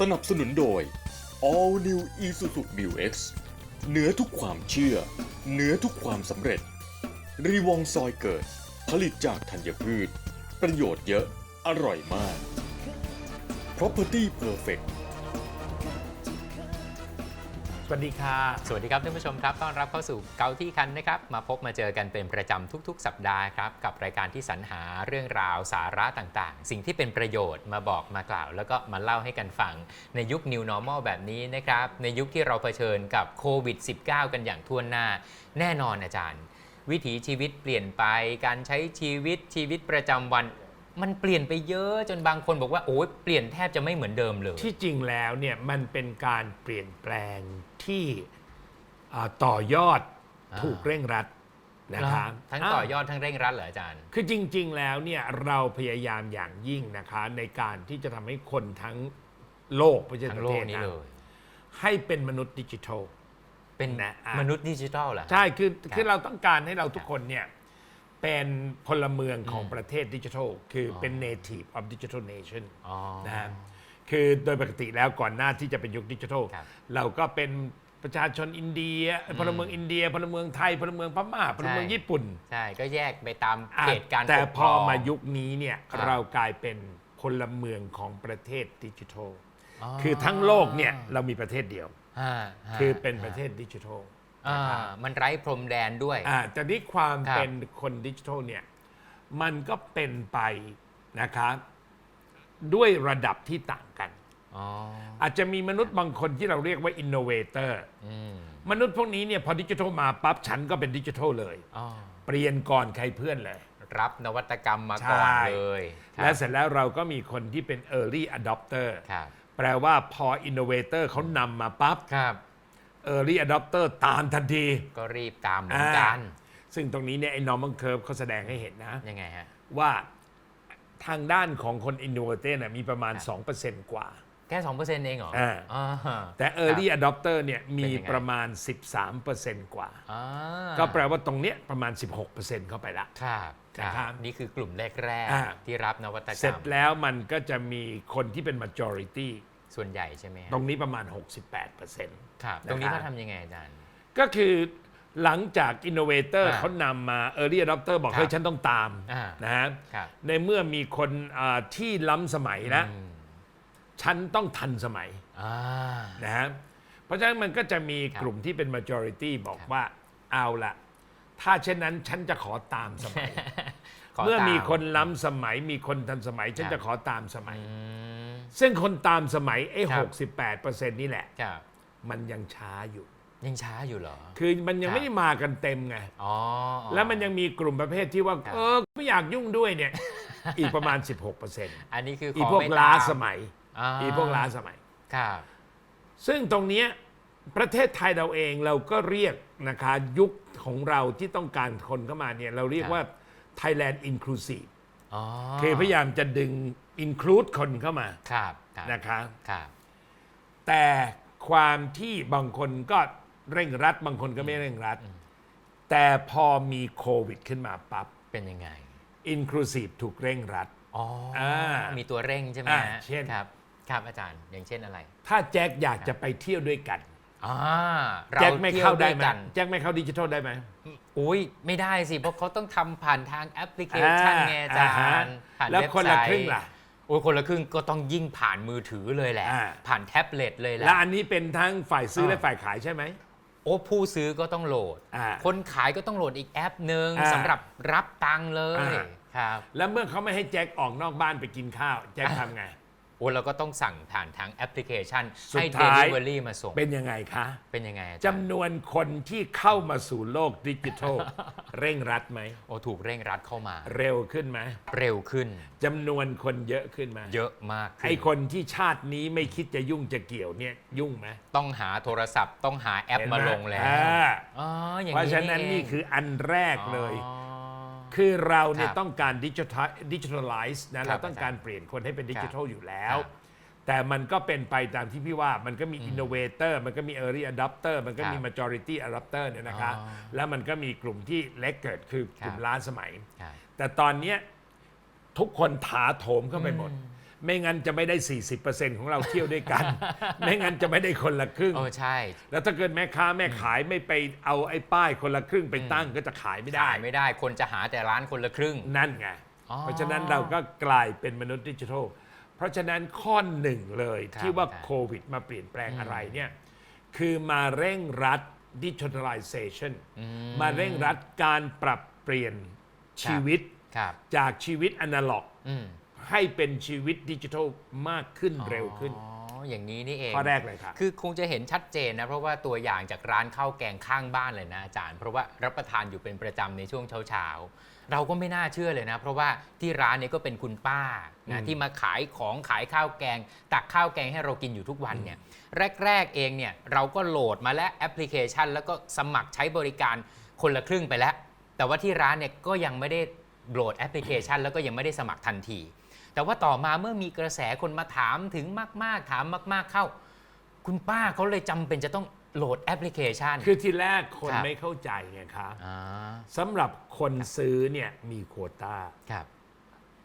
สนับสนุนโดย All New Isuzu Mu X เหนือทุกความเชื่อ เหนือทุกความสำเร็จ รีวองซอยเกิด ผลิตจากธัญพืช ประโยชน์เยอะ อร่อยมาก Property Perfect สวัสดีค่ะ สวัสดีครับท่านผู้ชมครับ ต้อนรับเข้าสู่เกาที่คันนะครับ มาพบมาเจอกันเป็นประจำทุก ๆ สัปดาห์ครับ กับรายการที่สรรหาเรื่องราวสาระต่างๆ สิ่งที่เป็นประโยชน์มาบอกมากล่าว แล้วก็มาเล่าให้กันฟัง ในยุค New Normal แบบนี้นะครับ ในยุคที่เราเผชิญกับโควิด -19 กันอย่างทั่วหน้า แน่นอนอาจารย์ วิถีชีวิตเปลี่ยนไป การใช้ชีวิตชีวิตประจำวัน มันเปลี่ยนไปเยอะจนบางคนบอกว่าโอ้ยเปลี่ยนแทบจะไม่เหมือนเดิมเลย ที่จริงแล้วเนี่ยมันเป็นการเปลี่ยนแปลงที่อ่าต่อยอดอ่า ถูกเร่งรัดนะครับทั้งต่อยอดทั้งเร่งรัดเหรออาจารย์ คือจริง ๆ แล้วเนี่ยเราพยายามอย่างยิ่งนะคะ ในการที่จะทำให้คนทั้งโลกไม่ใช่ทั้ปงระโลเทกศนี้นะเลย ให้เป็นมนุษย์ดิจิทัล เป็นนะอะ มนุษย์ดิจิทัลเหรอฮะ ใช่ คือ คือครับเราต้องการให้เราทุกคนเนี่ย เป็นพลเมืองของประเทศดิจิทัล คือออเป็น native of digital nation อ๋อ นะฮะคือโดยปกติแล้วก่อนหน้าที่จะเป็นยุคดิจิทัล ครับเราก็เป็นประชาชนอินเดียพลเมืองอินเดียพลเมืองไทยพลเมืองพม่าพลเมืองญี่ปุ่น ใช่ก็แยกไปตามอะเขตการแต่ปกพครองๆมายุคนี้เนี่ยครับ เรากลายเป็นพลเมืองของประเทศดิจิทัล คือทั้งโลกเนี่ยเรามีประเทศเดียวอ่าฮะคือเป็นประเทศดิจิทัล อ่านะครับมันไร้พรมแดนด้วย อ่าแต่นี่ความครับ เป็นคนดิจิทัลเนี่ย มันก็เป็นไปนะครับด้วยระดับที่ต่างกัน อ๋ออาจจะมีมนุษย์บางคนที่เราเรียกว่าอินโนเวเตอร์อืมมนุษย์พวกนี้เนี่ยพอดิจิทัลมาปั๊บฉันก็เป็นดิจิทัลเลย อ๋อเปลี่ยนก่อนใครเพื่อนเลย รับนวัตกรรมมาก่อนใช่ เลยครับและเสร็จแล้วเราก็มีคนที่เป็น early adopter ครับแปลว่าพอ innovator เขานำมาปั๊บ ครับ early adopter ตามทันที ก็รีบตามเหมือนกัน ซึ่งตรงนี้เนี่ยไอ้ normal curve เขาแสดงให้เห็นนะ ยังไงฮะ ว่าทางด้านของคน innovator เนี่ยมีประมาณครับ2%กว่า แค่สองเปอร์เซ็นต์เองเหรออ่า อ่าแต่ early adopter เนี่ยมีเป็นยังไงประมาณ 13%กว่า อ่าก็แปลว่าตรงเนี้ยประมาณ 16%เข้าไปละ ครับคนะครัรับบนี่คือกลุ่มแรกอ่า ๆที่รับนวัตกรรม เสร็จแล้วมันก็จะมีคนที่เป็น majority ส่วนใหญ่ใช่ไหมฮะตรงนี้ประมาณ 68%ครับนะครับ ตรงนี้เขาทำยังไงอาจารย์ ก็คือหลังจาก innovator อ่าเขานำมา early adopter บอกครับเฮ้ยฉันต้องตามอ่านะฮะครับ ในเมื่อมีคนอ่าที่ล้ำสมัยแล้ว อืมฉันต้องทันสมัยอ่า นะฮะเพราะฉะนั้นมันก็จะมีกลุ่มที่เป็น majority บอกครับว่าเอาละถ้าเช่นนั้นฉันจะขอตามสมัยขเมื่อมีตาคนล้ำสมัยมีคนทันสมัย ฉันครับจะขอตามสมัย อืม ซึ่งคนตามสมัยไอ้ครัหบ กสิบแปดเปอร์เซ็นต์นี่แหละ ครับมันยังช้าอยู่ ยังช้าอยู่เหรอ คือมันยังครับ ไม่ได้มากันเต็มไง อ๋อแล้วมันยังมีกลุ่มประเภทที่ว่า ครับ เออไม่อยากยุ่งด้วยเนี่ย อีกประมาณ 16%ออันนี้คือขีอพวกไม่ล้าตมสมัยาอีพวกล้าสมัย ครับ ซึ่งตรงเนี้ยประเทศไทยเราเองเราก็เรียกนะคะยุคของเราที่ต้องการคนเข้ามาเนี่ยเราเรียกว่า Thailand Inclusive อ๋อคือพยายามจะดึง include คนเข้ามาครับครับนะคะครับแต่ความที่บางคนก็เร่งรัด บางคนก็ไม่เร่งรัด แต่พอมีโควิดขึ้นมาปั๊บเป็นยังไง Inclusive ถูกเร่งรัด อ๋ออา มีตัวเร่งใช่ไหมอ่าฮะเช่น ครับ ครับอาจารย์อย่างเช่นอะไร ถ้าแจ็คอยากจะไปเที่ยวด้วยกัน อ่าแจ็คไม่เข้าได้ไหมรที่ยววยกันแจ็คไม่เข้าดิจิทัลได้ไหม อุ้ยไม่ได้สิ เพราะเขาต้องทำผ่านทางแอปพลิเคชันไงอาจาอ่าฮะรย์ผ่านแล้วเว็บคนไซละต์ครึ่งล่ะโอ้ยคนละครึ่งก็ต้องยิ่งผ่านมือถือเลยแหละ อ่า ผ่านแท็บเล็ตเลยแหละ และอันนี้เป็นทั้งฝ่ายซื้อเออและฝ่ายขายใช่ไหม โอ้ผู้ซื้อก็ต้องโหลด อ่าคนขายก็ต้องโหลดอีกแอปหนึ่งอ่าสำหรับรับตังค์เลยอ่า ครับ แล้วเมื่อเขาไม่ให้แจ็คออกนอกบ้านไปกินข้าว แจ็คทำไง โอ้เราก็ต้องสั่งผ่านทางแอปพลิเคชันสุดให้ท้าย Delivery มาส่งเป็นยังไงคะเป็นยังไงอาจารย์จำนวนคนที่เข้ามาสู่โลกดิจิทัล เร่งรัดไหม โอ้ถูกเร่งรัดเข้ามา เร็วขึ้นไหมเร็วขึ้น จำนวนคนเยอะขึ้นไหมเยอะมากขึ้ไอคนที่ชาตินี้ไม่คิดจะยุ่งจะเกี่ยวเนี่ยยุ่งไหมต้องหาโทรศัพท์ต้องหาแอปเห็นไหมาลงแล้วอ่าอ๋ออย่างเพราะฉะนั้นเงนี่คืออันแรกเลย อ๋อ คือเราเนี่ยครับต้องการดิจิทัลดิจิทัลไลซ์นะครัเราบต้องการเปลี่ยนคนให้เป็นดิจิทัลอยู่แล้ว ครับแต่มันก็เป็นไปตามที่พี่ว่ามันก็มี innovator มันก็มี early adopter มันก็มี ครับ majority adopter เนี่ยนะคะอ๋อแล้วมันก็มีกลุ่มที่เล็กเกิดคือกลุ่มครับ ล้าสมัยครับแต่ตอนเนี้ยทุกคนถาโถมเข้าไปหมด ไม่งั้นจะไม่ได้ 40%ของเราเที่ยวด้วยกัน ไม่งั้นจะไม่ได้คนละครึ่งโอ้ใช่แล้วถ้าเกิดแม่ค้าแม่ขายไม่ไปเอาไอ้ป้ายคนละครึ่งไปตั้งก็จะขายไม่ได้ ขายไม่ได้คนจะหาแต่ร้านคนละครึ่ง นั่นไง อ๋อเพราะฉะนั้นเราก็กลายเป็นมนุษย์ดิจิทัล เพราะฉะนั้นข้อหนึ่งเลยครับที่ว่าครับ โควิดมาเปลี่ยนแปลงอะไรเนี่ยคือมาเร่งรัดดิจิทัลไลเซชันมาเร่งรัดการปรับเปลี่ยนชีวิต ครับ จากชีวิตอนาล็อก อืม ให้เป็นชีวิตดิจิทัลมากขึ้นเร็วขึ้น อ๋อ อย่างนี้นี่เองข้อแรกเลยครับคือคงจะเห็นชัดเจนนะ เพราะว่าตัวอย่างจากร้านข้าวแกงข้างบ้านเลยนะอาจารย์ เพราะว่ารับประทานอยู่เป็นประจำในช่วงเช้าๆ เราก็ไม่น่าเชื่อเลยนะ เพราะว่าที่ร้านเนี้ก็เป็นคุณป้านะที่มาขายของขายข้าวแกง ตักข้าวแกงให้เรากินอยู่ทุกวันเนี่ย แรกๆเองเนี่ยเราก็โหลดมาแล้วแอปพลิเคชัน แล้วก็สมัครใช้บริการคนละครึ่งไปแล้ว แต่ว่าที่ร้านเนี่ยก็ยังไม่ได้โหลดแอปพลิเคชัน แล้วก็ยังไม่ได้สมัครทันที แต่ว่าต่อมาเมื่อมีกระแสคนมาถามถึงมาก ๆ ถามมาก ๆเข้า คุณป้าเขาเลยจำเป็นจะต้องโหลดแอปพลิเคชัน คือทีแรกคนครับ ไม่เข้าใจไงครับอ่าสำหรับคนซื้อเนี่ยมีโควตาครับ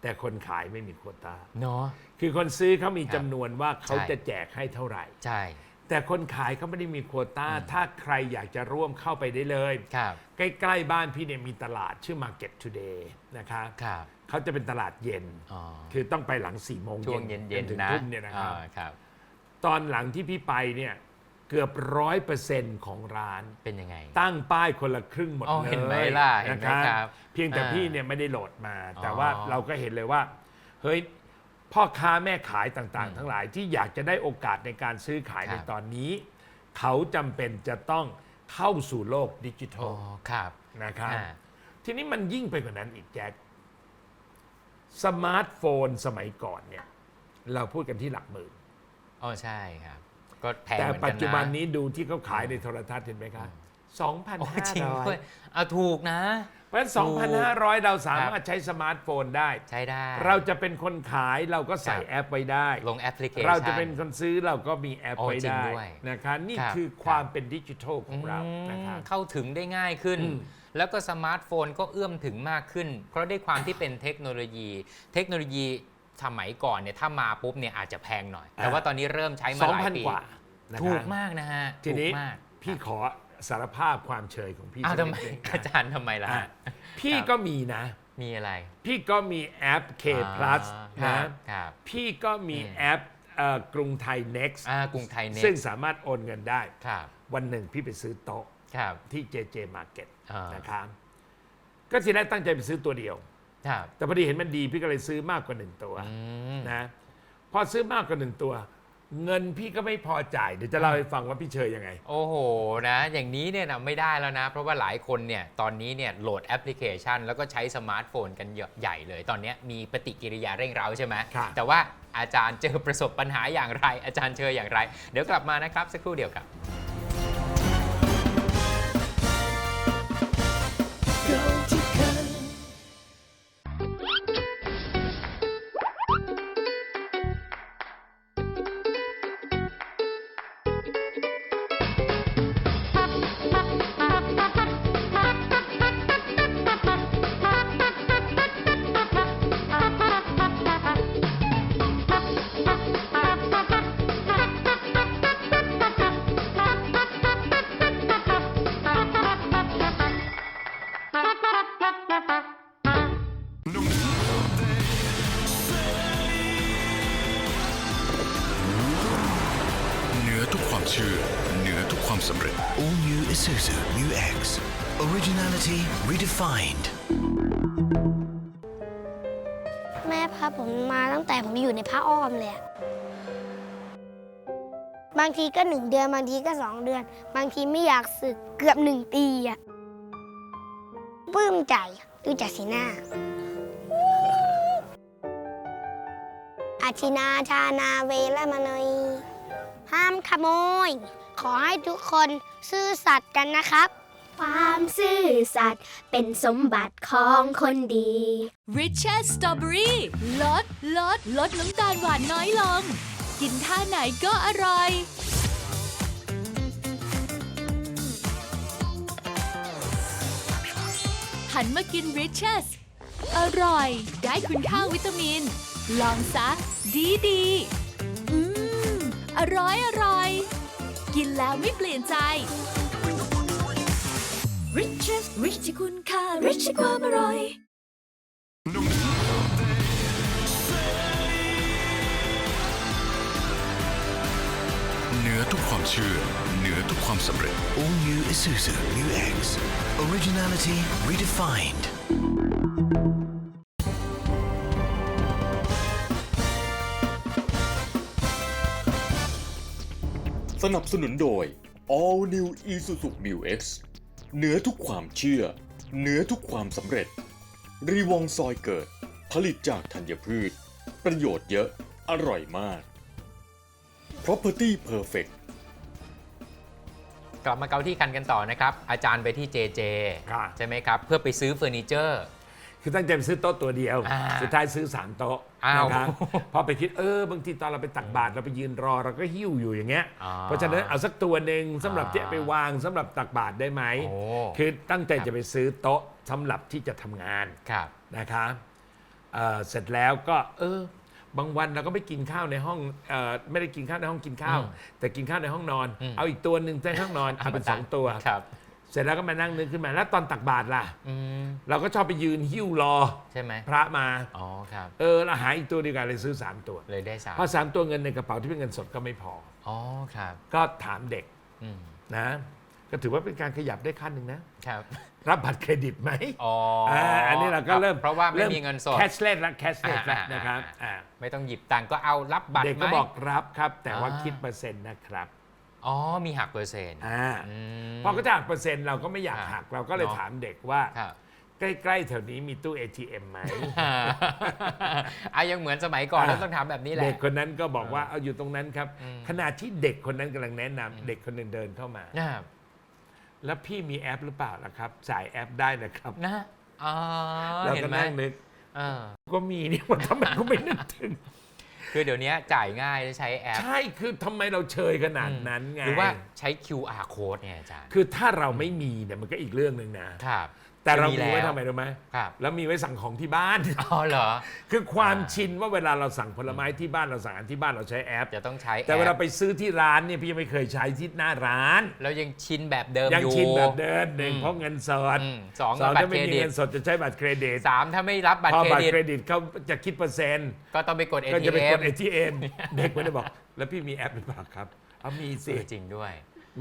แต่คนขายไม่มีโควตาเนาะ คือคนซื้อเขามีครับจำนวนว่าเขาใช่ จะแจกให้เท่าไหร่ ใช่ แต่คนขายเขาไม่ได้มีโควตาถ้าใครอยากจะร่วมเข้าไปได้เลย ครับ ใกล้ ๆ บ้านพี่เนี่ยมีตลาดชื่อ Market Today นะคะ ครับ เขาจะเป็นตลาดเย็น อ๋อคือต้องไปหลัง4ี่โมงช่วงเย็นจถึงๆนะทุ่มเนี่ยนะครับ อ่าครับ ตอนหลังที่พี่ไปเนี่ยเกือบร้อยเปอร์เซ็นต์ของร้าน เป็นยังไง ตั้งป้ายคนละครึ่งหมดอ๋อเลยเห็นไหมล่ะเห็นไหมนะครับเพียงแต่อ่าพี่เนี่ยไม่ได้โหลดมา แต่อ๋อว่าเราก็เห็นเลยว่า เฮ้ยพ่อค้าแม่ขายต่างๆ ทั้งหลายที่อยากจะได้โอกาสในการซื้อขายคในรับตอนนี้ เขาจำเป็นจะต้องเข้าสู่โลกดิจิทัอ๋ลอครับนะครับ อ่า ทีนี้มันยิ่งไปกว่านั้นอีกแจ็ค สมาร์ทโฟนสมัยก่อนเนี่ยเราพูดกันที่หลักหมื่น อ๋อใช่ครับ ก็แพงแต่เหมือนกันนะปัจจุบันนี้ดูที่เขาขายในโทรทัศน์เห็นไหมครับโอ้จริงด้วย2,500เอาถูกนะ เพราะฉะนั้น2,500เราสามารถใช้สมาร์ทโฟนได้ ใช้ได้ เราจะเป็นคนขายเราก็ใส่ครับ แอปไว้ได้ ลงแอปพลิเคชัน เราจะเป็นคนซื้อเราก็มีแอปโอ้ไว้จริงได้ด้วยนะคะนี่ครับ คือความเป็นดิจิทัลของเราอืมนะครับ เข้าถึงได้ง่ายขึ้น อืม แล้วก็สมาร์ทโฟนก็เอื้อมถึงมากขึ้น เพราะด้วยความที่เป็นเทคโนโลยี เทคโนโลยีสมัยก่อนเนี่ยถ้ามาปุ๊บเนี่ยอาจจะแพงหน่อย แต่ว่าตอนนี้เริ่มใช้มาสองหลายพันปีกว่านะถูคกรับมากนะฮะทีนี้ถูกมากพี่ขอสารภาพความเชยของพี่อ้าวสักทำไมนิดหนึ่งอาจารย์ทำไมล่ะอะฮะพี่ครับก็มีนะ มีอะไรพี่ก็มีแอป K plus อ่านะ ครับ พี่ก็มีอืม แอปเอ่อกรุงไทย next อ่ากรุงไทยเน็ตซึ่งสามารถโอนเงินได้ ครับวันหนึ่งพี่ไปซื้อโต๊ะครับ ที่ JJ Market อ่านนะครับก็ทีแรกตั้งใจไปซื้อตัวเดียว ครับแต่พอดีเห็นมันดีพี่ก็เลยซื้อมากกว่าหนึ่งตัวอืมนะพอซื้อมากกว่าหนึ่งตัว เงินพี่ก็ไม่พอจ่ายเดี๋ยวจะเล่าให้ฟังว่าพี่เชยยังไง โอ้โหนะ อย่างนี้เนี่ยนะไม่ได้แล้วนะ เพราะว่าหลายคนเนี่ยตอนนี้เนี่ยโหลดแอปพลิเคชัน แล้วก็ใช้สมาร์ทโฟนกันใหญ่เลย ตอนนี้มีปฏิกิริยาเร่งเร้าใช่ไหมครับ แต่ว่าอาจารย์เจอประสบปัญหาอย่างไร อาจารย์เจออย่างไร เดี๋ยวกลับมานะครับสักครู่เดียวครับ All new Isuzu UX. Originality redefined. แม่พาผมมาตั้งแต่ผมอยู่ในผ้าอ้อมเลยอะบางทีก็หนึ่งเดือน บางทีก็สองเดือน บางทีไม่อยากสึกเกือบหนึ่งปีอะปลื้มใจดูจากสีหน้า อาชินาชานาเวลามานยห้ามขโมย ขอให้ทุกคนซื่อสัตย์กันนะครับ ความซื่อสัตย์เป็นสมบัติของคนดี Richard Strawberry ลด ลด ลดน้ำตาลหวานน้อยลง กินท่าไหนก็อร่อย หันมากิน Richard อร่อย ได้คุณค่าวิตามิน ลองซะ ดีดีๆอืม อร่อย อร่อย กินแล้วไม่เปลี่ยนใจ Riches Rich ที่คุณค่า Rich ที่ความอร่อย เหนือทุกความเชื่อ เหนือทุกความสำเร็จ All new Isuzu Mu X. Originality redefined. สนับสนุนโดย All New Isuzu Mu X เหนือทุกความเชื่อ เหนือทุกความสำเร็จ รีวองซอยเกิด ผลิตจากธัญพืช ประโยชน์เยอะ อร่อยมาก Property Perfect กลับมาเกาที่คันกันต่อนะครับ อาจารย์ไปที่เจเจค่ะใช่ไหมครับ เพื่อไปซื้อเฟอร์นิเจอร์ คือตั้งใจไปซื้อโต๊ะตัวเดียว อ่าสุดท้ายซื้อสามโต๊ะอ้าวนะครับพอไปคิดเออบางทีตอนเราไปตักบาตรเราไปยืนรอเราก็หิ้วอยู่อย่างเงี้ย อ่าเพราะฉะนั้นเอาสักตัวหนึ่งสำหรับอ่าที่เอาไปวางสำหรับตักบาตรได้ไหมโอ้ คือตั้งใจจะไปซื้อโต๊ะสำหรับที่จะทำงาน ครับ นะคะเอ่อเสร็จแล้วก็เออบางวันเราก็ไม่กินข้าวในห้องเออไม่ได้กินข้าวในห้องกินข้าวอืมแต่กินข้าวในห้องนอนอืมเอาอีกตัวหนึ่งในห้องนอนเอาเป็นสองตัว ครับ เสร็จแล้วก็มานั่งนึกขึ้นมาแล้วตอนตักบาตรล่ะ อืมเราก็ชอบไปยืนหิ้วรอใช่ไหมพระมา อ๋อครับ เออเราหาอีกตัวเดียวกันเลยซื้อ 3 ตัว เลยได้สามเพราะสามตัวเงินในกระเป๋าที่เป็นเงินสดก็ไม่พอ อ๋อครับก็ถามเด็กอืมนะ ก็ถือว่าเป็นการขยับได้ขั้นหนึ่งนะ ครับรับบัตรเครดิตไหมอ๋ออาอันนี้เราก็เริ่มเพราะว่าไม่มีเงินสด แคชเลสแล้วแคชเลสแล้วอ่าอ่า นะครับอ่าอ่าไม่ต้องหยิบตังค์ก็เอารับบัตรเด็กไหมก็บอกรับครับ แต่ว่าอ่า คิดเปอร์เซ็นต์นะครับ อ๋อมีหักเปอร์เซ็นต์อ่าอืม พอก็จะหักเปอร์เซ็นต์เราก็ไม่อยากครับหัก เราก็เลยเนอะ ถามเด็กว่า ครับ ใกล้ๆแถวนี้มีตู้ ATM ไหม อะยังเหมือนสมัยก่อนอะเราต้องถามแบบนี้แหละ เด็กคนนั้นก็บอกว่าเอาอยู่ตรงนั้นครับ อืม ขณะที่เด็กคนนั้นกำลังแนะนำเด็กคนหนึ่งเดินเข้ามา นะครับแล้วพี่มีแอปหรือเปล่าล่ะครับจ่ายแอปได้นะครับนะอ๋อเราเห็นก็ไหมนั่งนึก เออ ก็มีนี่ว่าทำไมก็ไม่นึกถึง คือเดี๋ยวนี้จ่ายง่ายใช้แอป ใช่คือทำไมเราเชยขนาดนั้นไงหรือว่าใช้ QR code เนี่ยอาจารย์คือถ้าเราไม่มีเนี่ยมันก็อีกเรื่องหนึ่งนะครับ แต่เราจะมีไว้แล้วทำไมรู้ไหมครับ แล้วมีไว้สั่งของที่บ้าน อ๋อเหรอ คือความอ่าชินว่าเวลาเราสั่งผลไม้ที่บ้านเราสั่งอาหารที่บ้านเราใช้แอป จะต้องใช้แอปแต่เวลาไปซื้อที่ร้านเนี่ยพี่ยังไม่เคยใช้ที่หน้าร้านแล้วยังชินแบบเดิมยังอยู่ชินแบบเดิมหนึ่งอืมเพราะเงินสดอืมสองสองบัตถ้ารไม่เครมีดิตเงินสดจะใช้บัตรเครดิตสามถ้าไม่รับบัตรพอเครบัตรดิตเครดิตเขาจะคิดเปอร์เซ็นต์ ก็ต้องไปกดก็จะไปก ATM ด ATM เด็กไม่ได้บอก แล้วพี่มีแอปหรือเปล่าครับเอามีเอสิอจริงด้วย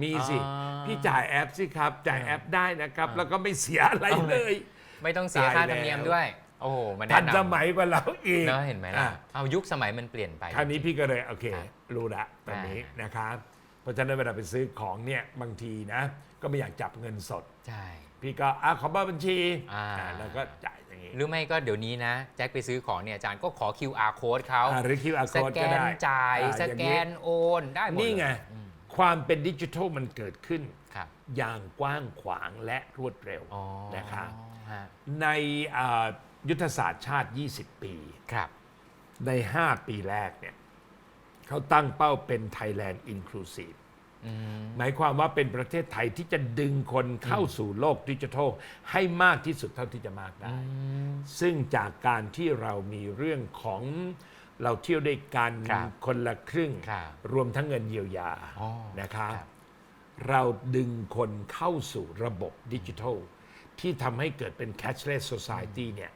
มีสิอ่าพี่จ่ายแอปสิครับ จ่ายแอปได้นะครับ แล้วก็ไม่เสียอะไรเลย ไม่ต้องเสียค่าธรรมเนียมด้วย โอ้โห มันทันแนะนำสมัยกว่าเราอีกเนอะเห็นไหมล่ะอะ เอายุคสมัยมันเปลี่ยนไป คราวนี้พี่ก็เลย โอเค ครับรู้ละตอนนี้อ่าน นะครับเพราะฉะนั้นเวลาไปซื้อของเนี่ยบางทีนะ ก็ไม่อยากจับเงินสด ใช่ พี่ก็อะขอเบอร์บัญชีอ่า อ่าแล้วก็จ่ายอย่างงี้หรือไม่ก็เดี๋ยวนี้นะ แจ็คไปซื้อของเนี่ยอาจารย์ก็ขอ QR code เขาอ่าหรือ QR ส code แกก็นได้จ่าย อ่สอย่างแกงี้ นโอน ได้หมดนี่ไง เลยอืม ความเป็นดิจิทัลมันเกิดขึ้น ครับอย่างกว้างขวางและรวดเร็ว อ๋อนะครับฮะในอ่ายุทธศาสตร์ชาติ 20 ปี ครับ ใน 5 ปีแรกเนี่ยเขาตั้งเป้าเป็น Thailand Inclusive อืม หมายความว่าเป็นประเทศไทยที่จะดึงคนเข้าสู่โลกดิจิทัล ให้มากที่สุดเท่าที่จะมากได้ ซึ่งจากการที่เรามีเรื่องของ เราเที่ยวด้วยกันครับคนละครึ่ง ครับรวมทั้งเงินเยียวยาอ๋อนะครับครับ เราดึงคนเข้าสู่ระบบดิจิทัล ที่ทำให้เกิดเป็น cashless society เนี่ย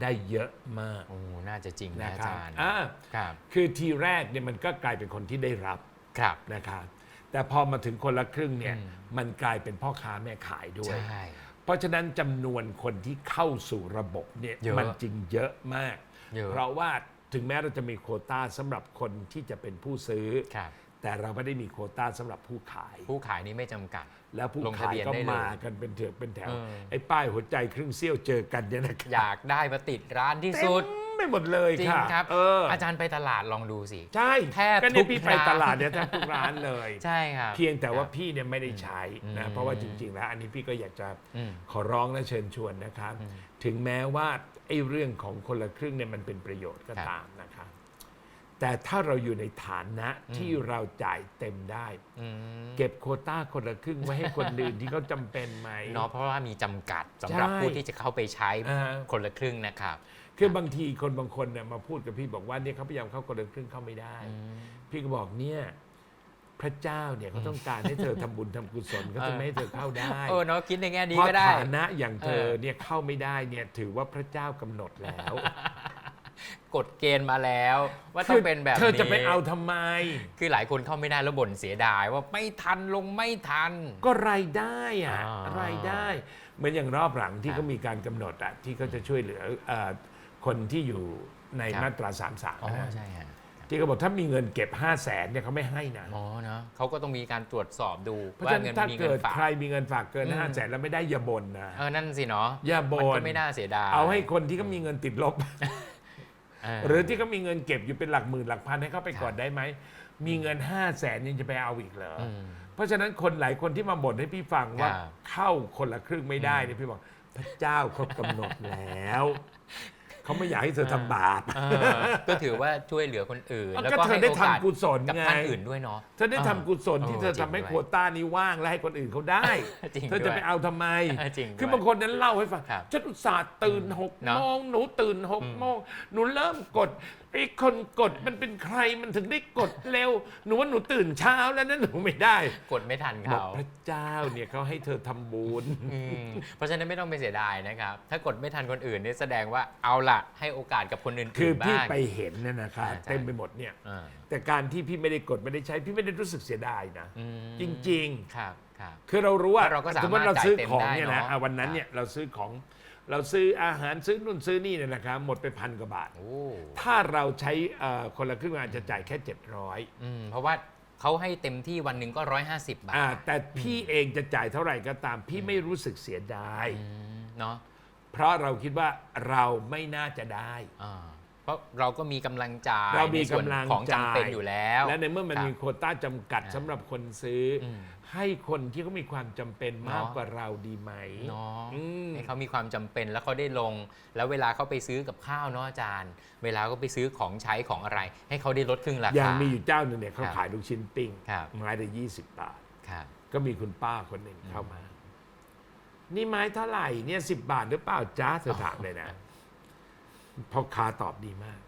ได้เยอะมาก โอ้น่าจะจริงนะนะอาครับจารย์อ่า ครับคือทีแรกเนี่ยมันก็กลายเป็นคนที่ได้รับครับ นะครับแต่พอมาถึงคนละครึ่งเนี่ยอืม มันกลายเป็นพ่อค้าแม่ขายด้วย ใช่ เพราะฉะนั้นจำนวนคนที่เข้าสู่ระบบเนี่ยเยอะมันจึงเยอะมาก เยอะเพราะว่า ถึงแม้เราจะมีโควต้าสำหรับคนที่จะเป็นผู้ซื้อ ครับ แต่เราไม่ได้มีโควต้าสำหรับผู้ขาย ผู้ขายนี่ไม่จำกัด แล้วผู้ลงทะขายเบียนก็ได้เลยมากันเป็นเถือกเป็นแถว เออ ไอ้ป้ายหัวใจครึ่งเสี้ยวเจอกันเนี่ยนะครับอยากได้มาติดร้านที่สุดเต็มไม่หมดเลยจริงค่ะครับเอออาจารย์ไปตลาดลองดูสิ ใช่แทบก็ทุเนี่ยกพี่ไปร้าน ตลาดเนี่ยแทบทุกร้านเลย ใช่ครับ เพียงแต่ว่าครับพี่เนี่ยไม่ได้ใช้นะ อืมเพราะว่าจริง ๆ แล้ว อันนี้พี่ก็อยากจะอืมขอร้องและเชิญชวนนะครับอืม ถึงแม้ว่าไอ้เรื่องของคนละครึ่งเนี่ยมันเป็นประโยชน์ก็ครับตามนะครับแต่ถ้าเราอยู่ในฐานะที่เราจ่ายเต็มได้ อืมเก็บโควต้าคนละครึ่งไว้ให้คนอื่นที่เขาจำเป็นไหม เนาะเพราะว่ามีจำกัดสำหรับใช่ผู้ที่จะเข้าไปใช้อ่าคนละครึ่งนะครับ คือบางทีคนบางคนเนี่ยมาพูดกับพี่บอกว่าเนี่ยเขาพยายามเข้าคนละครึ่งเข้าไม่ได้พี่ก็บอกเนี่ย พระเจ้าเนี่ยเขาต้องการให้เธอทำบุญทำกุศลเขาจะไม่ให้เธอเข้าได้เออเนาะคิดในแง่นี้เพราะก็ได้ฐานะอย่างเธอเออเนี่ยเข้าไม่ได้เนี่ยถือว่าพระเจ้ากำหนดแล้วกฎเกณฑ์มาแล้ว ว่าต้องเป็นแบบนี้เธอจะไปเอาทำไม คือหลายคนเข้าไม่ได้แล้วบ่นเสียดาย ว่าไม่ทันลงไม่ทัน ก็รายได้อะอ่ารายได้เหมือนอย่างรอบหลังที่ครับเขามีการกำหนดอะที่เขาจะช่วยเหลือเอ่อคนที่อยู่ในครับมาตราสามสามอ๋อนะใช่ฮะ ที่เขาบอกถ้ามีเงินเก็บ 5 0 0แสนเนี่ยเขาไม่ให้นะ อ๋อเนาะเขาก็ต้องมีการตรวจสอบดูเพราะว่าฉะนั้เงินนถ้ามีเงิเกินดฝาก ใครมีเงินฝากเกิน อืม 5 0 0แสนแล้วไม่ได้อย่าบ่นนะ เออนั่นสิเนาะอย่าบ่น มันก็ไม่น่าเสียดายเอาให้คนที่เขามีเงินติดลบ เออ หรือที่เขามีเงินเก็บอยู่เป็นหลักหมื่นหลักพันให้เขาไปครับก่อนได้ไหม มีเงิน 5 0 0แสนยังจะไปเอาอีกเหรออมเพราะฉะนั้นคนหลายคนที่มาบ่นให้พี่ฟังว่าครับ เข้าคนละครึ่งไม่ได้เนี่ยพี่บอกพระเจ้าเขากำหนดแล้ว เขาไม่อยากให้เธอทำบาปเออก็ถือว่าช่วยเหลือคนอื่นก็แล้วก็เธอให้ได้โอกาสทำกุศลกับไง ท่านอื่นด้วยเนาะเธอได้ทำกุศลที่เธอทำให้จริงด้วยโควต้านี้ว่างและให้คนอื่นเขาได้ จริงเธอจะด้วยไปเอาทำไม เออจริงด้วยคือบางคนนั้นเล่าให้ฟังครับฉันอุตส่าห์ตื่นหกเนอะโมงหนูตื่นหกโมงหนูเริ่มกด ไอ้คนกดมันเป็นใครมันถึงได้กดเร็ว หนูว่าหนูตื่นเช้าแล้วนะหนูไม่ได้กดไม่ทันบอกเขาพระเจ้าเนี่ยเขาให้เธอทำบุญ อืมเพราะฉะนั้นไม่ต้องไปเสียดายนะครับ ถ้ากดไม่ทันคนอื่นนี่แสดงว่าเอาล่ะ ให้โอกาสกับคนอื่นๆคือพี่บ้าง ไปเห็นเนี่ยนะคะอ่าใช่เต็มไปหมดเนี่ย อ่าแต่การที่พี่ไม่ได้กดไม่ได้ใช้ พี่ไม่ได้รู้สึกเสียดายนะ อืมจริงครับครับๆคือเรารู้ว่าเพราะเราก็สามารถมติเราซื้อของเนี่ยจ่ายเต็มได้นะเนอะอะวันนั้นเนี่ยเราซื้อของ เราซื้ออาหารซื้อนู่นซื้อนี่เนี่ยนะครับหมดไปพันกว่าบาท โอ้ถ้าเราใช้เอ่อคนละครึ่งอาจจะจ่ายแค่ 700อืมเพราะว่าเขาให้เต็มที่วันหนึ่งก็ 150 บาทอ่าแต่พี่เองจะจ่ายเท่าไหร่ก็ตาม พี่ไม่รู้สึกเสียดาย อืมเนาะเพราะเราคิดว่าเราไม่น่าจะได้ อ่าเพ ราะเราก็มีกำลังจ่ายเรามีในส่วนกำลังของจำจ่ายเป็นอยู่แล้ว และในเมื่อมันครับมีโควต้าจำกัดอ่าสำหรับคนซื้ออมให้คนที่เขามีความจำเป็นมากเนาะกว่าเราดีไหมเนาะอืมให้เขามีความจำเป็นแล้วเขาได้ลง แล้วเวลาเขาไปซื้อกับข้าวเนาะอาจารย์ เวลาเขาไปซื้อของใช้ของอะไร ให้เขาได้ลดครึ่งราอย่างคามีอยู่เจ้าหนึ่งเนี่ยเขาครับขายลูกชิ้นปิ้งครับไม้ละยี่สิบบาทครับก็มีคุณป้าคนหนึ่งเข้ามา นี่ไม้เท่าไหร่เนี่ยสิบบาทหรือเปล่าจ้าเธอถามเลยนะ พ่อค้าตอบดีมาก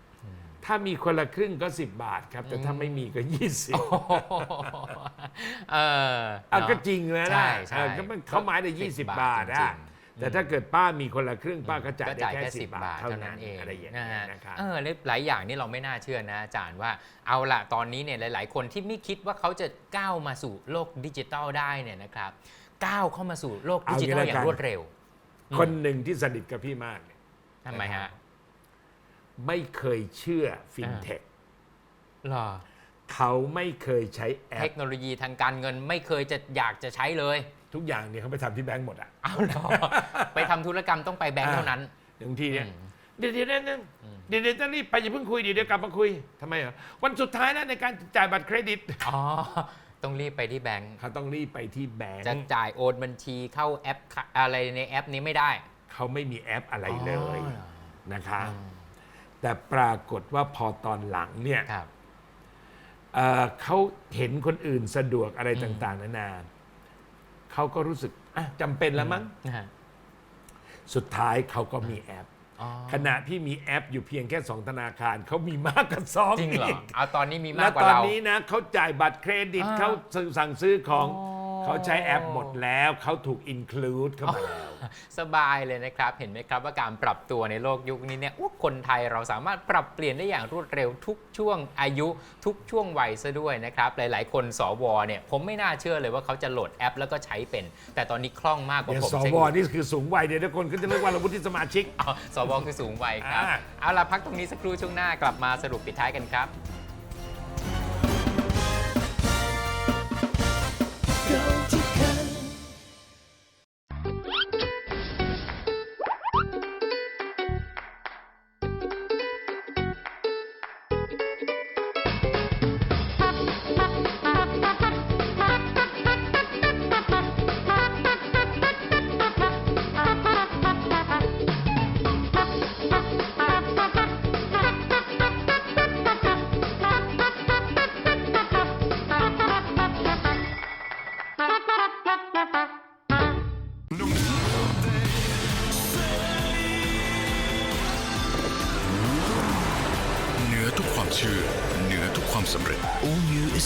ถ้ามีคนละครึ่งก็สิบบาทครับ แต่ถ้าไม่มีก็ยี่สิบเอออะเนาะก็จริงนะใช่นะใช่เออก็มันเขาไม้ละยี่สิบบาทจริอะงๆแต่ถ้าเกิดป้ามีคนละครึ่งป้าก็จ่ายก็ได้จ่ายแค่แค่สิสิบบบาบาททเท่าเท่านั้นั้นนเองอะไรอย่างนะเงี้ยฮะนะครับ เออแล้วหลายอย่างนี่เราไม่น่าเชื่อนะอาจารย์ว่าเอาละตอนนี้เนี่ยหลาย ๆ คนที่ไม่คิดว่าเขาจะก้าวมาสู่โลกดิจิทัลได้เนี่ยนะครับก้าวเข้ามาสู่โลกดิจิทัลเอางี้อละกัน ย่างรวดเร็วคนหนึ่งที่สนิทกับพี่มากเนี่ยทำไมฮะ ไม่เคยเชื่อฟินเทคหรอเขาไม่เคยใช้แอเทปคโนโลยีทางการเงินไม่เคยจะอยากจะใช้เลย ทุกอย่างเนี่ยเขาไปทำที่แบงก์หมดอะเอาหรอ ไปทำธุรกรรมต้องไปแบงก์เท่านั้น บางทีเนี่ย อืม เดี๋ยวเดี๋ยวเดี๋ยวเดี๋ยวเดี๋ยวจะรีบไปอย่าเพิ่งคุยเดี๋ยวเดี๋ยวกลับมาคุยทำไมอะวันสุดท้ายแล้วในการจ่ายบัตรเครดิตอ๋อ ต้องรีบไปที่แบงก์เขาต้องรีบไปที่แบงก์จะจ่ายโอนบัญชีเข้าแอปค่ะอะไรในแอปนี้ไม่ได้เขาไม่มีแอปอะไรเลยอ๋อเหรอนะคะ แต่ปรากฏว่าพอตอนหลังเนี่ยครับ เอ่อเขาเห็นคนอื่นสะดวกอะไรอืมต่างๆ นานาเขาก็รู้สึกอะจำเป็นแล้วมั้ง นะฮะสุดท้ายเขาก็มีแอป อ๋อขณะที่มีแอปอยู่เพียงแค่สองธนาคารเขามีมากกว่าสองจริงเหรอ กเอาตอนนี้มีมาแล้กวกว่าตอนเรา นี้นะเขาจ่ายบัตรเครดิตอ่า เขาสั่งซื้อของ อ๋อ เขาใช้แอปหมดแล้วเขาถูกอินคลูดเข้ามาแล้ว สบายเลยนะครับ เห็นไหมครับว่าการปรับตัวในโลกยุคนี้เนี่ยอุ๊ยคนไทยเราสามารถปรับเปลี่ยนได้อย่างรวดเร็วทุกช่วงอายุทุกช่วงวัยซะด้วยนะครับ หลายๆ คนสวเนี่ยผมไม่น่าเชื่อเลยว่าเขาจะโหลดแอปแล้วก็ใช้เป็น แต่ตอนนี้คล่องมากกว่าเดี๋ยวผมสใช่วนี่คือสูงวัยเดี๋ยวทุกคนก็จะเรียกว่าเราวุฒิสมาชิก อ๋อสวคือสูงวัยครับอ่า เอาล่ะพักตรงนี้สักครู่ช่วงหน้ากลับมาสรุปปิดท้ายกันครับ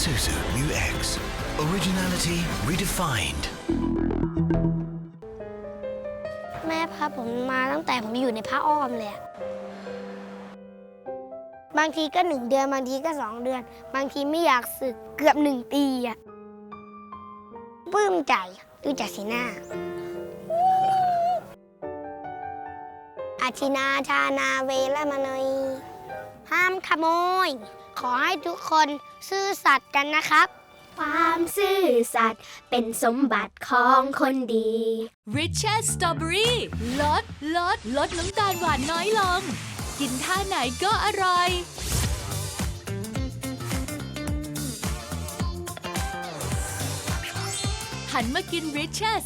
Isuzu UX Originality redefined. แม่พาผมมาตั้งแต่ผมอยู่ในผ้าอ้อมเลยอะบางทีก็หนึ่งเดือน บางทีก็สองเดือน บางทีไม่อยากสึกเกือบหนึ่งปีอะปลื้มใจดูจากสีหน้า อาชินาชานาเวละมานยห้ามขโมย ขอให้ทุกคน ซื่อสัตย์กันนะครับ ความซื่อสัตย์เป็นสมบัติของคนดี Richard Strawberry ลด ลด ลดน้ำตาลหวานน้อยลง กินท่าไหนก็อร่อย หันมากิน Richard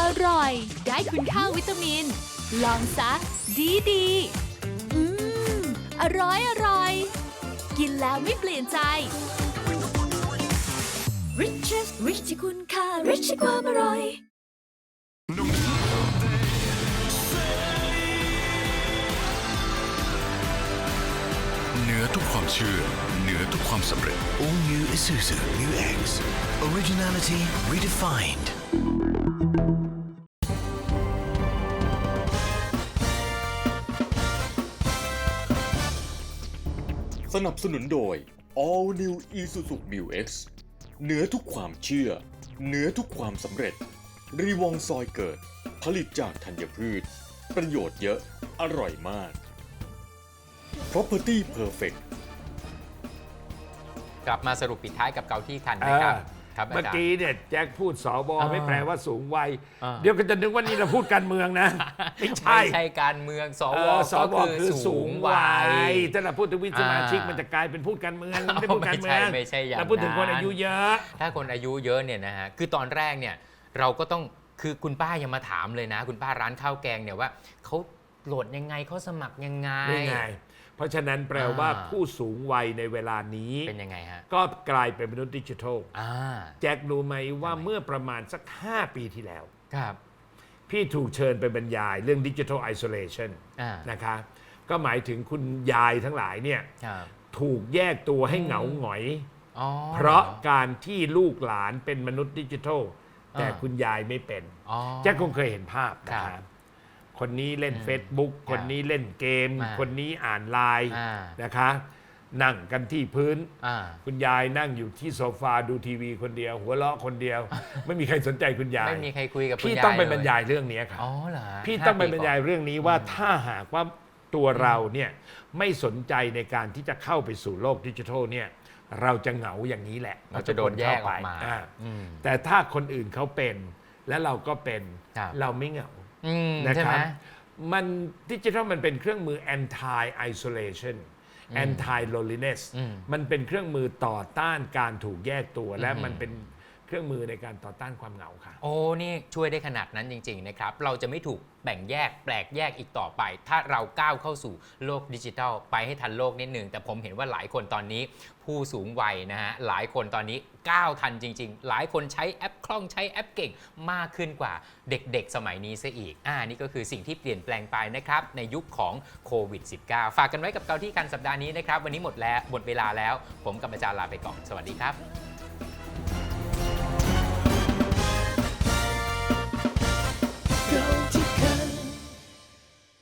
อร่อย ได้คุณค่าวิตามิน ลองซะดีดี อืม อร่อย อร่อย กินแล้วไม่เปลี่ยนใจ Richard Rich ที่คุณค่า Rich ที่ความอร่อย เหนือทุกความเชื่อ เหนือทุกความสำเร็จ All new Isuzu Mu X. Originality redefined. สนับสนุนโดย All New Isuzu Mu X เหนือทุกความเชื่อ เหนือทุกความสำเร็จ รีวองซอยเกิด ผลิตจากธัญพืช ประโยชน์เยอะ อร่อยมาก Property Perfect กลับมาสรุปปิดท้ายกับเกาที่คันเอนะครับ อ ครับอาเมื่อจารย์กี้เนี่ยแจ็คพูดสวอ่าไม่แปลว่าสูงวัย อ่า เดี๋ยวก็จะนึกว่านี่เราพูดการเมืองนะ ไม่ใช่ไม่ใช่การเมืองสเอวอสก็วคือคือสูสูงงวัวัย ย ถ้าเราพูดถึงวิสมาชิกอ่ามัมันจะกลายเป็นพูดการเมืองเอาไม่ได้พูดการเมืองไม่ใช่ไม่ใช่อย่างเราพูดถึงคนนั้น อายุเยอะ ถ้าคนอายุเยอะเนี่ยนะฮะ คือตอนแรกเนี่ยเราก็ต้อง คือคุณป้ายังมาถามเลยนะ คุณป้าร้านข้าวแกงเนี่ยว่าเขาโหลดยังไงเขาสมัครยังไง นี่ไง เพราะฉะนั้นแปลว่าอ่า ผู้สูงวัยในเวลานี้ เป็นยังไงฮะก็กลายเป็นมนุษย์ดิจิทัล อ่าแจ็ครู้ไหมว่าทำไมเมื่อประมาณสัก 5 ปีที่แล้ว ครับพี่ถูกเชิญไปบรรยายเรื่องดิจิทัลไอโซเลชันอ่านะคะ ก็หมายถึงคุณยายทั้งหลายเนี่ยครับถูกแยกตัวให้เหงาหงอย อ๋อ เพราะการที่ลูกหลานเป็นมนุษย์ดิจิทัล แต่อ่า คุณยายไม่เป็น อ๋อ แจ็คคงเคยเห็นภาพนะคครัรับบ คนนี้เล่น Facebook ครับคนนี้เล่นเกม อ่าคนนี้อ่านไลน์อ่านะคะ นั่งกันที่พื้น อ่า คุณยายนั่งอยู่ที่โซฟาดูทีวีคนเดียว หัวเราะคนเดียว ไม่มีใครสนใจคุณยายไม่มีใครคุยกับคุณพี่ยายต้องไปเลบรรยายเรื่องนี้ครับอ๋อเหรอพี่ห้าต้องไปปีบรรยายก่นเรื่องนี้ว่าถ้าหากว่าตัวเราเนี่ยไม่สนใจในการที่จะเข้าไปสู่โลกดิจิทัลเนี่ยเราจะเหงาอย่างนี้แหละเราจะโดนแยกออกมาอ่อืม แต่ถ้าคนอื่นเขาเป็นและเราก็เป็นครับ เราไม่เหงา อืมนะใช่คไหรัมบมันดิจิทัลมันเป็นเครื่องมือ anti isolation anti loneliness อืมมันเป็นเครื่องมือต่อต้านการถูกแยกตัว และอืมมันเป็น เครื่องมือในการต่อต้านความเหงาค่ะ โอ้ นี่ช่วยได้ขนาดนั้นจริง ๆ นะครับ เราจะไม่ถูกแบ่งแยกแปลกแยกอีกต่อไป ถ้าเราก้าวเข้าสู่โลกดิจิทัล ไปให้ทันโลกนิดหนึ่ง แต่ผมเห็นว่าหลายคนตอนนี้ ผู้สูงวัยนะฮะ หลายคนตอนนี้ก้าวทันจริง ๆ หลายคนใช้แอปคล่องใช้แอปเก่งมากขึ้นกว่าเด็กๆ สมัยนี้ซะอีก อ่า นี่ก็คือสิ่งที่เปลี่ยนแปลงไปนะครับ ในยุคของโควิด -19 ฝากกันไว้กับเกาที่การสัปดาห์นี้นะครับ วันนี้หมดแล้วหมดเวลาแล้ว ผมกับอาจารย์ลาไปก่อน สวัสดีครับ